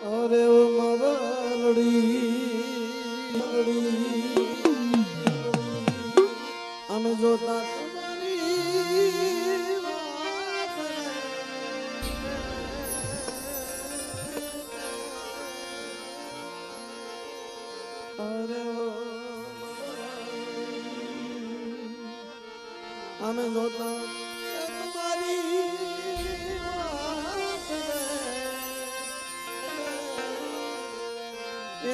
અરે મરડી અને જોતા અને જોતા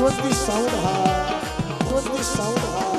was the sound? What sound?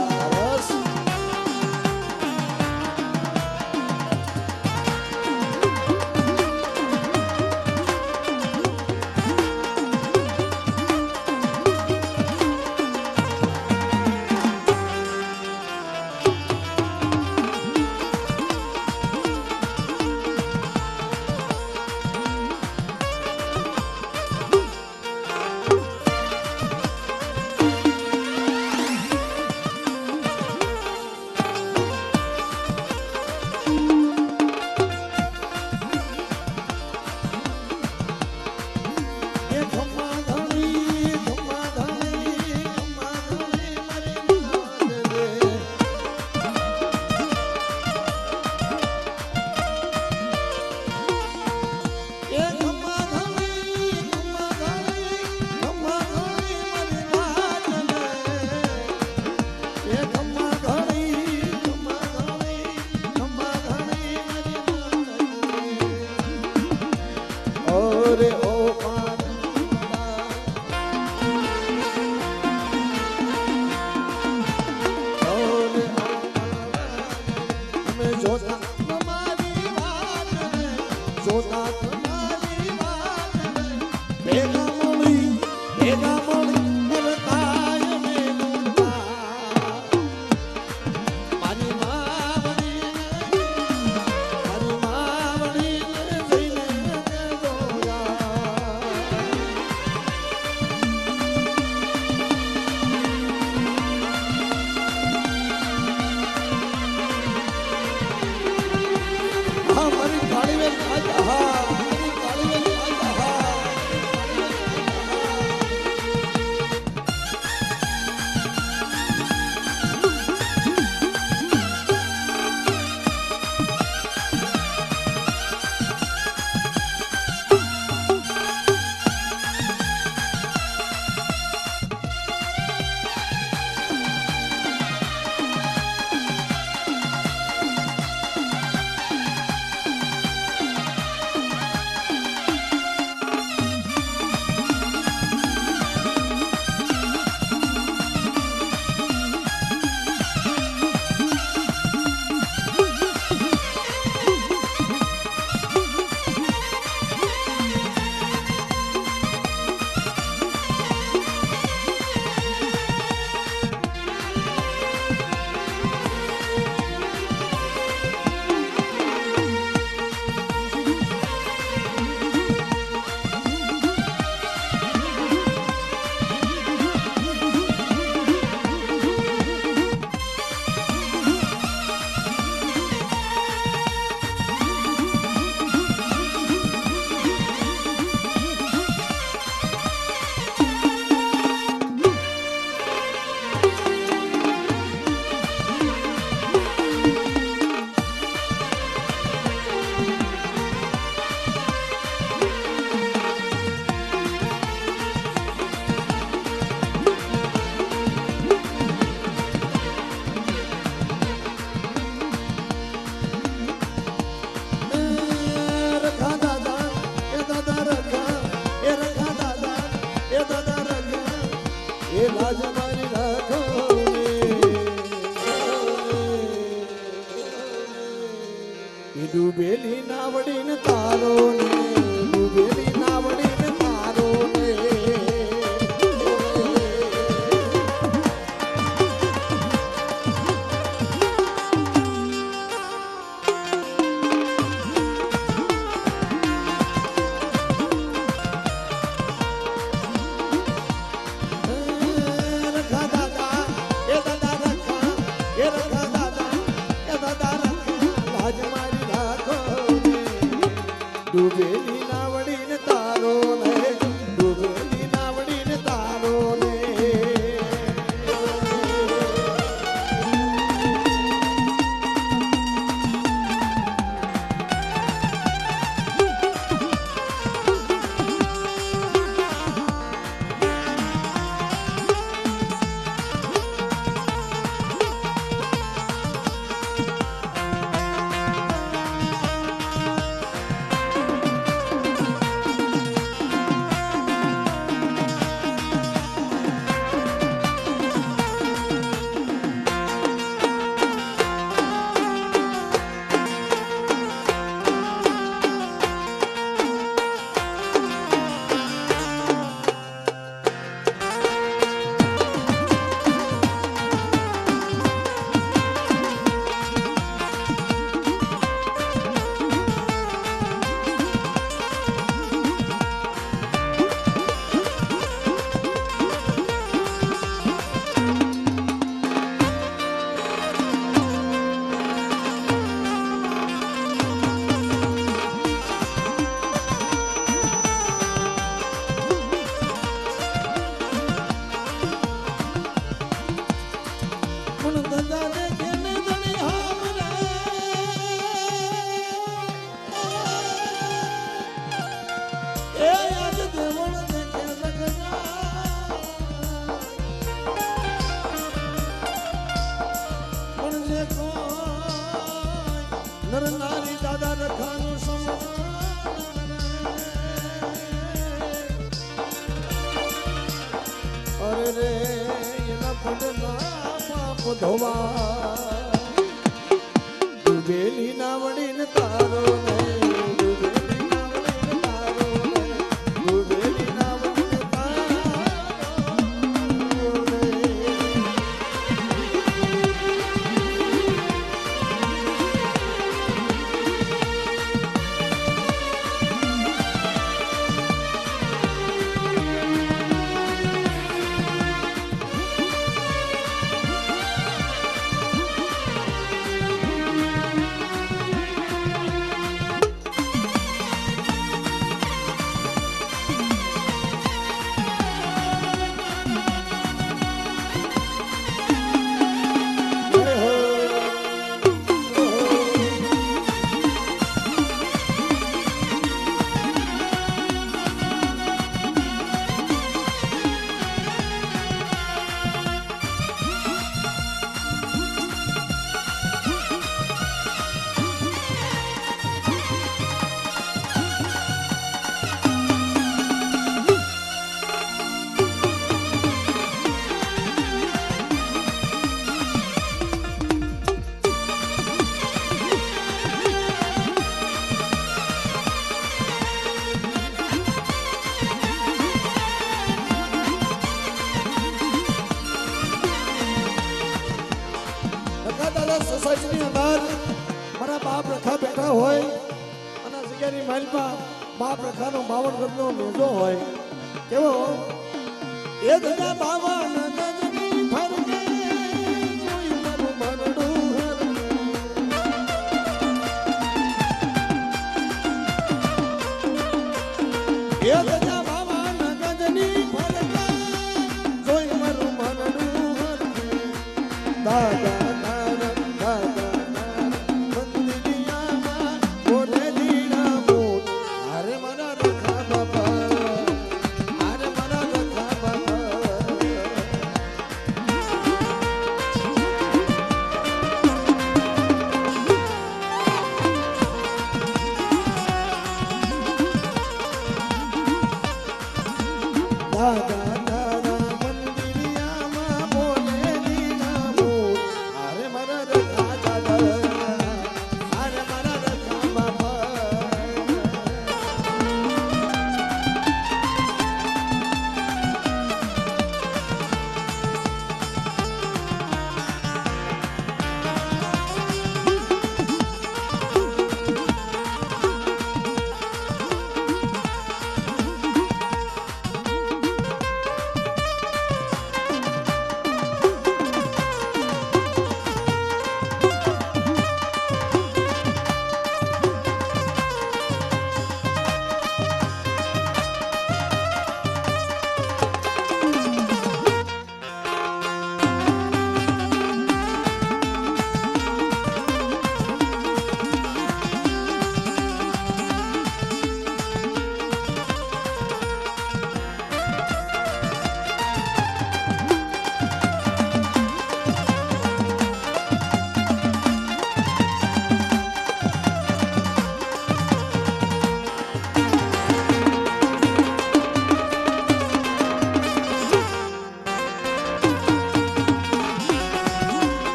જોતા. તમારી જોતા do bem બેની નાવડીને તારો ને સોસાયટીની અંદર મારા બાપ રખા બેઠા હોય અને જગ્યાની માઇલમાં બાપ રખાનો બાવન ગજનો મેજો હોય. કેવો? એ બધા બાવન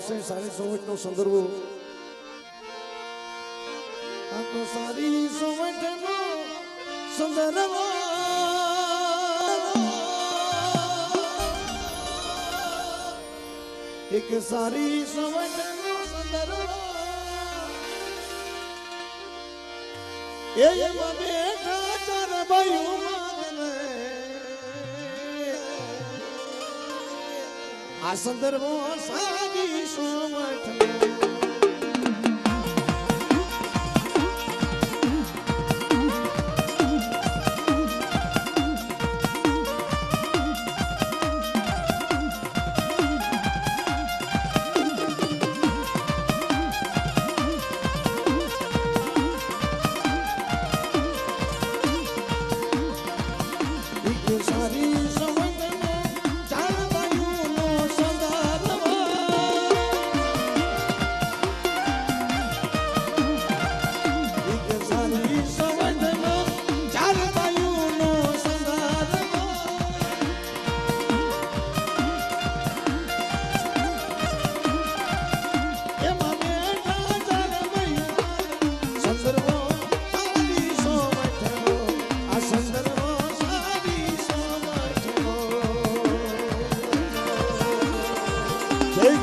છે, સારી સોવટ નો સંદર્ભો સારી સોવટ નો સંદર્ભો. એક સારી સમજનો સંદર્ભો. એ બેઠા ચાર ભાઈઓમાં આ સંદર્ભો સાજી સુમઠ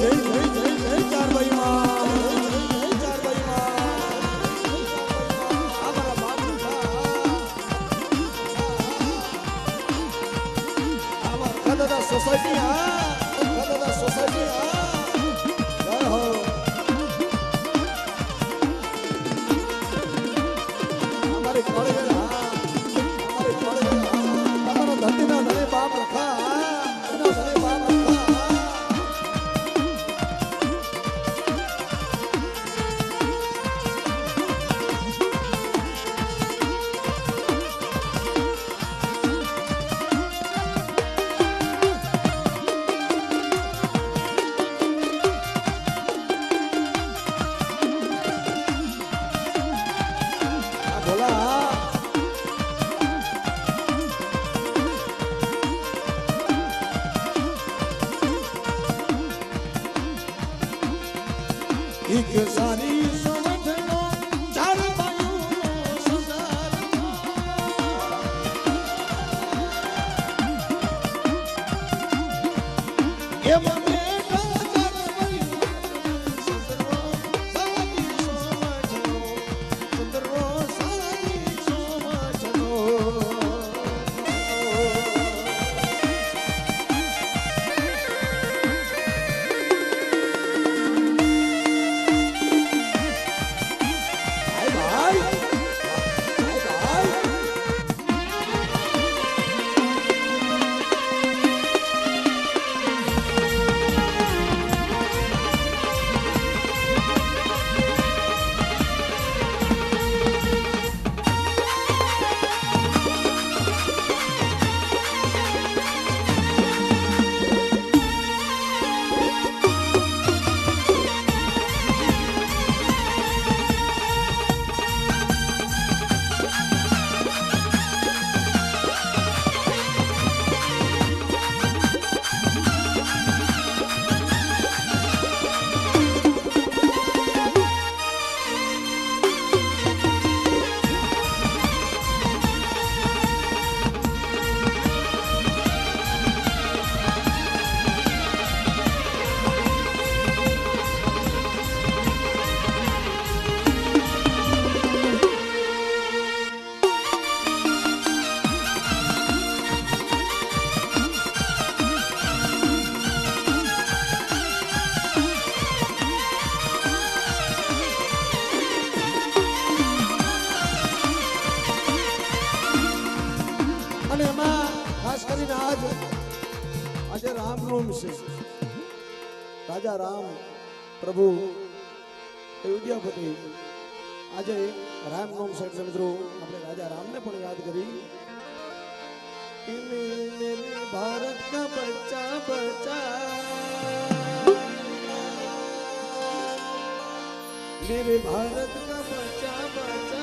Amen. આજે રામનવમી છે રાજા રામ પ્રભુ અયોધ્યાપતિ આજે રામનવમ છે એટલે મિત્રો આપણે રાજા રામને પણ યાદ કરી કે મેરે મેરે ભારત કા બચ્ચા બચ્ચા मेरे भारत का बच्चा बच्चा